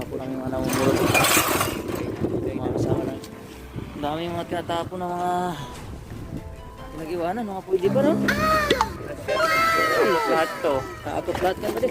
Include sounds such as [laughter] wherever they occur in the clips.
kasama po namin mga namumulot. Mga kasama na. Ang dami yung mga tinatapon ng mga pinag-iwanan, mga pwede ba no? Lahat to. Kaakot lahat yan pwede.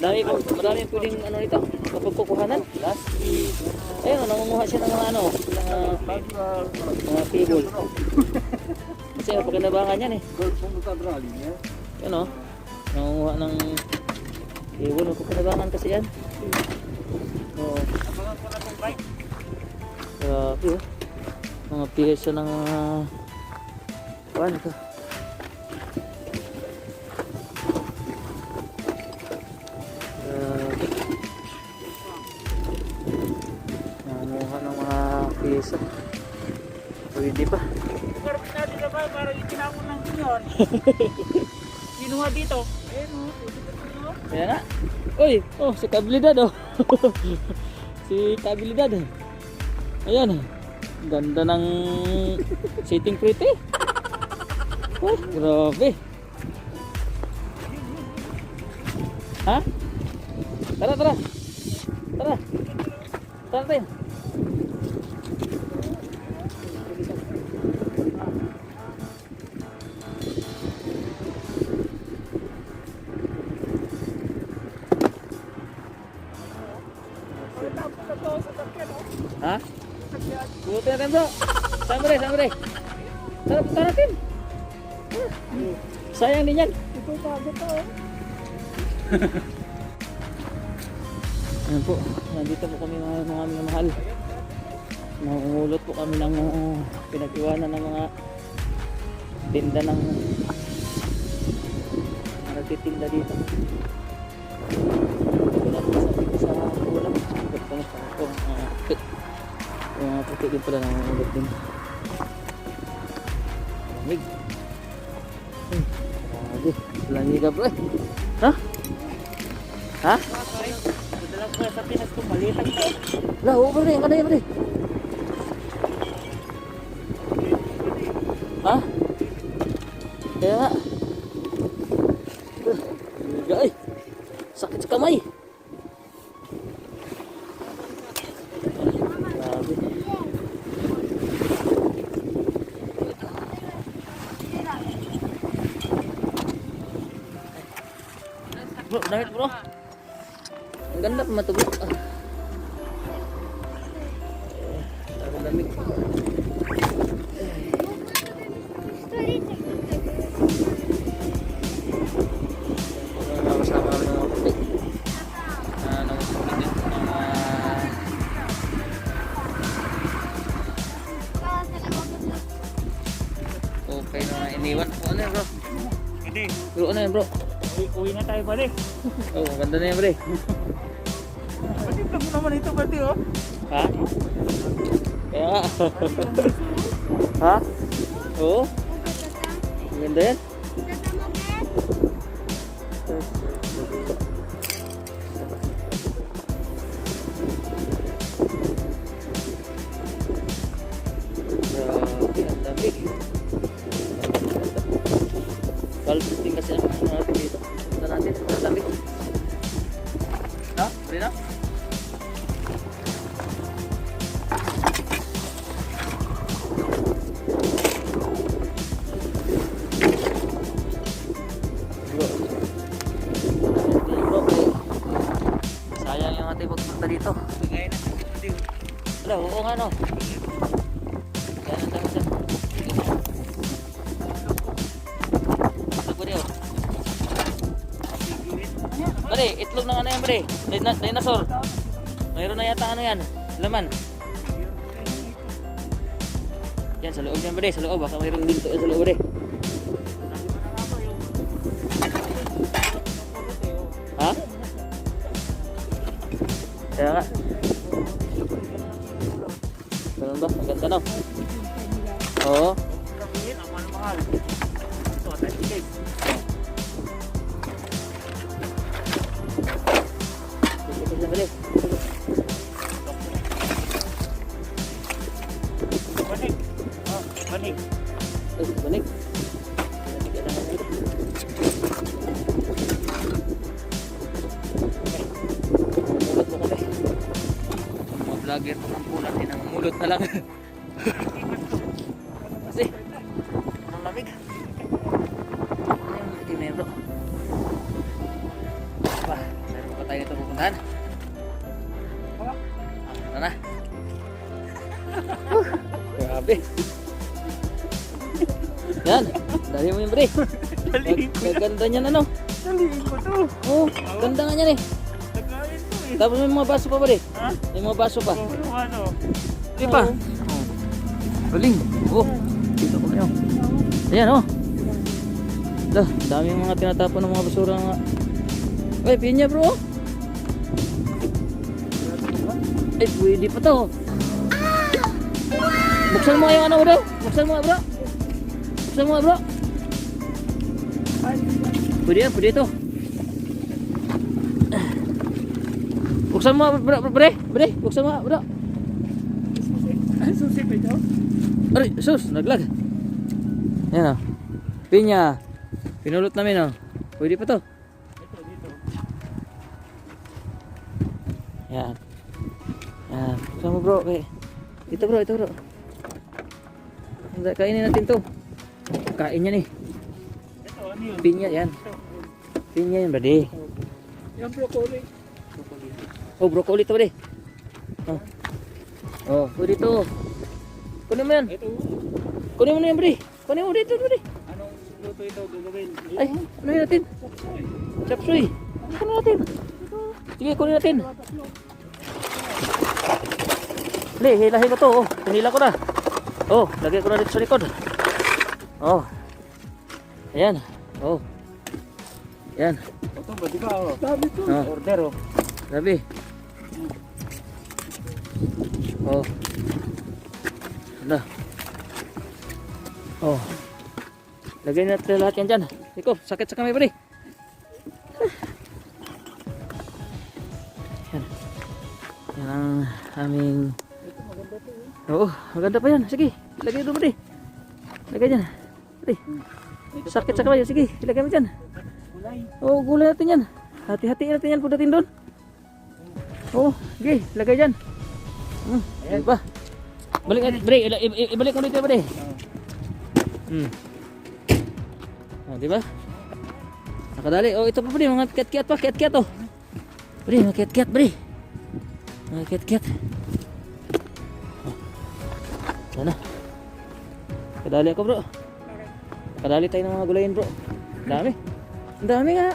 Dami po, marami pwedeng ano nito, kapagkukuhanan. Plastic. Ayun, nangunguha siya ng mga ano, mga, mga cable. Kasi napakinabangan yan eh. Yan o, nangunguha ng cable, napakinabangan kasi yan. Oo. Grabe oh. Mga pyesa ng mga... Ano ito? Grabe. Nangunguha ng mga pyesa. Pwede pa. Karapit natin na ba para yung tinapon ng yun. [laughs] Kinuha dito. Ayun o. dito. Kaya nga. Uy, oh, si Kabilidad oh. [laughs] si Kabilidad. Ayan. Ganda ng sitting pretty. Oh, grabe. Ha? Tara, tara. Tara. Tara tayo. Ha? Buti. Sama rin, sama rin. Tara, punta natin. Sayang din yan. Ito bago to o. Ayan po, nandito po kami mga mga mga mahal. Nangungulot po kami ng uh, pinag-iwanan ng mga tinda ng nagtitinda dito. Wala po sa dito sa. Ba't kami sa ito? Uh. Yung mga puti din pala nangungulot din. Lamig. Hmm, grabe. Lamig ka bro. Ha? Ha? Madalas ko sa Pinas ko malitan to. Lah, oh, berde, mana ya, berde? Hah? Ya, Pak. Duh, Bro, damit bro. Ang ganda pa matubig. Ah. Lamig. Ah, Okay na iniwan. Ano yan bro? Hindi. Bro, ano yan bro? Uwi, na tayo balik. Oh, ang ganda na yan bre. Pati vlog naman ito pati o. Ha? Kaya nga. ha? Oo? Ang ganda yan. Grabe, ang dami. Balbus din kasi ang ano Wala, oo nga no. Pare, itlog ng ano yan, pare? Dinosaur. Mayroon na yata ano yan. Laman. Yan, sa loob yan, pare. Sa loob. Baka mayroon dito sa loob, pare. Ha? Kaya nga. Sige, dali. Banig. Oh. Mulat mo kami. vlogger po ng pulan din ang mulot na lang. [laughs] pupuntahan. Ah, ano na? Grabe. Yan, dali mo yung bre. Daliin ko. Gaganda niyan ano. Daliin ko to. Oh, ganda nga niyan eh. Nagkain to eh. Tapos may mga baso pa ba Ha? May mga baso pa. Puro ano. Di pa. Oh. Galing. Oh. Dito ko kayo. Ayan oh. Dah, daming mga tinatapon ng mga basura nga. Ay, pinya bro. Eh, pwede pa to. Buksan mo yung ano bro. Buksan mo bro. Buksan mo bro. Pwede yan, pwede ito. Buksan mo bro, bre, bre, buksan mo bro. Susi pa ito. Aray, sus, naglag. Yan o. Pinya. Pinulot namin o. Pwede pa to. Ito, dito. Yan. Yan. Sama bro. Okay. Ito bro, ito bro. Kainin natin to. Kain yan eh. Ano? Pinya yan. Pinya yan, buddy. Yung broccoli. Oh, broccoli to, buddy. Oh. Oh, pwede to. Kunin mo yan. Ito, Kunin mo na yan, buddy. Kunin mo dito, buddy. anong luto ito gagawin? Ay, ano yun natin? Chapsuy. Kunin natin. Sige, kunin natin. Li, hilahin mo to. Oh, hinila ko na. Oh, lagay ko na dito sa likod. Oh. Ayan. Oh. Yan. Ito ba, di ba? Oh. Sabi to. Ah. Order oh. Sabi. Oh. Hala. Oh. Lagay natin lahat yan dyan. Iko, sakit sa kamay pa rin. Yan. Yan ang aming... Oo, maganda pa yan. Sige, lagay doon pa rin. Lagay dyan. Pati. Sakit sa kamay. Sige, ilagay mo dyan. Oo, gulay natin yan. Hati-hatiin natin yan pagdating doon. Oo, sige, lagay dyan. Hmm, ayan ba? Balik natin, bre, ibalik mo dito, bre. Hmm. Oh, di ba? Nakadali. Oh, ito pa, bre, mga kiat-kiat pa, kiat-kiat, oh. Bre, mga kiat-kiat, bre. Mga kiat-kiat. Sana. Kadali ako, bro. Kadali tayo ng mga gulayin, bro. Ang Dami. Ang dami nga.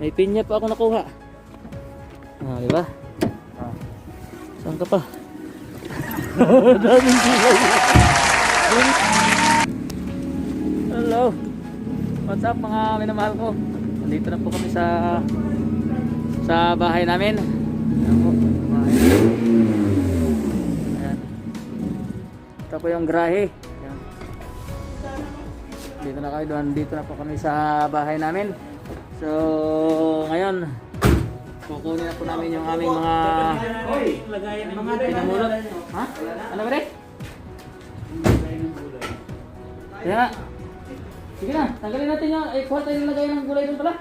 May pinya pa ako nakuha. Ah, di ba? Ah. Saan ka pa? [laughs] Daming gulay. Hello. What's up mga minamahal ko? Nandito na po kami sa sa bahay namin. Ayan po, po yung grahe. Dito na kami doon. Dito na po kami sa bahay namin. So, ngayon, kukunin na po namin yung aming mga pinamulot. Ha? Ano ba rin? Kaya nga. Sige na, tanggalin natin yung, eh, kuha tayo ng lagay ng gulay doon pala.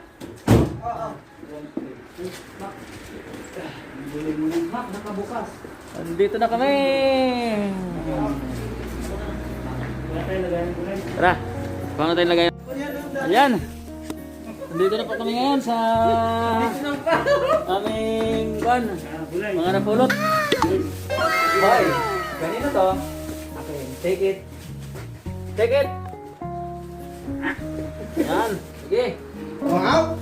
Map, nakabukas. Andito na kami. Wala tayo lagayan ng kulay. Tara, paano tayo lagay? Ayan. Andito na po kami ngayon sa aming ban. Mga napulot. Boy, ganito to. Okay, take it. Take it. Yan, sige. Wow!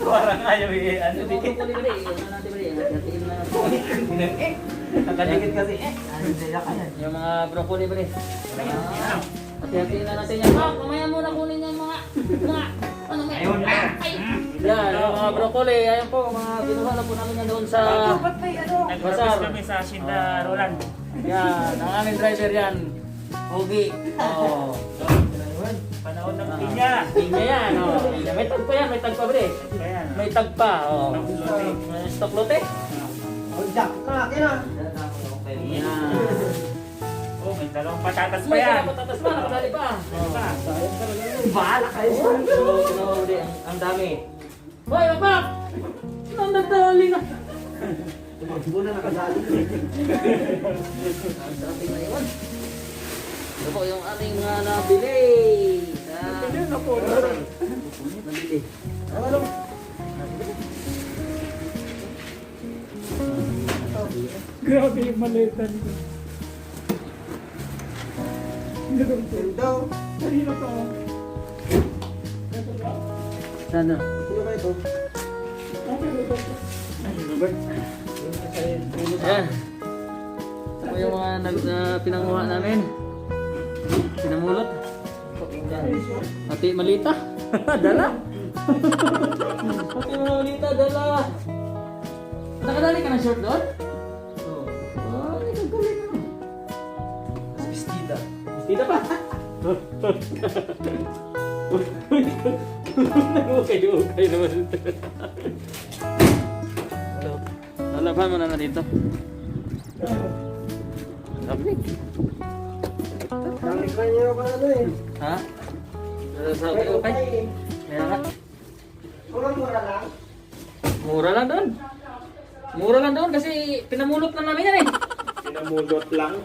Parang ayaw eh. Ano Ano dito ko dito eh. Ano natin ba eh? Hatiin na natin. Nakaligid kasi eh. Ano kaya? Yung mga broccoli eh? Ah, Hati-hatiin na natin yan. Ah, mamaya muna kunin yung mga, mga, ano may, Ayun na. yan, yung mga broccoli. Ayan po, mga kinuha na po namin yan doon sa, Nag-request kami sa Shinda Roland. yan, ang aming driver yan. Pogi. Oh. Panahon ng pinya. Pinya yan, oh. Pinya. May tag pa yan, may tag pa bre. May tag pa, oh. Lote. May stock lote. Hujak na, kaya Yan. Oh, may dalawang patatas pa May yan. kaya patatas pa, nakadali pa. Pa. Bahala kayo sa ang, ang dami. Hoy, apa! Nang nagdali na. Tumakbo na nakasali. Ang sarap yung naiwan. Ito po yung aming mga nabili. Sa... Ayun na po. Nabili. Ano? Grabe yung maleta nito. Po. Daw? Kanina pa ako. Sana. Sino ba ito? Okay, ito. Robert. Ayan. Ito yung mga nag, na pinanguha namin. Pinamulot. Pati malita. [laughs] dala. Pati malita, dala. Nakadali ka ng short doon? Dito pa. Nag-ukay-ukay naman. Lalaban mo na na dito. Lamig. Dami ka niyo pa ano eh. Ha? Sabi ko kay. Kaya nga. Kurang mura lang. Mura lang doon. Mura lang doon kasi pinamulot na namin yan eh. Pinamulot lang.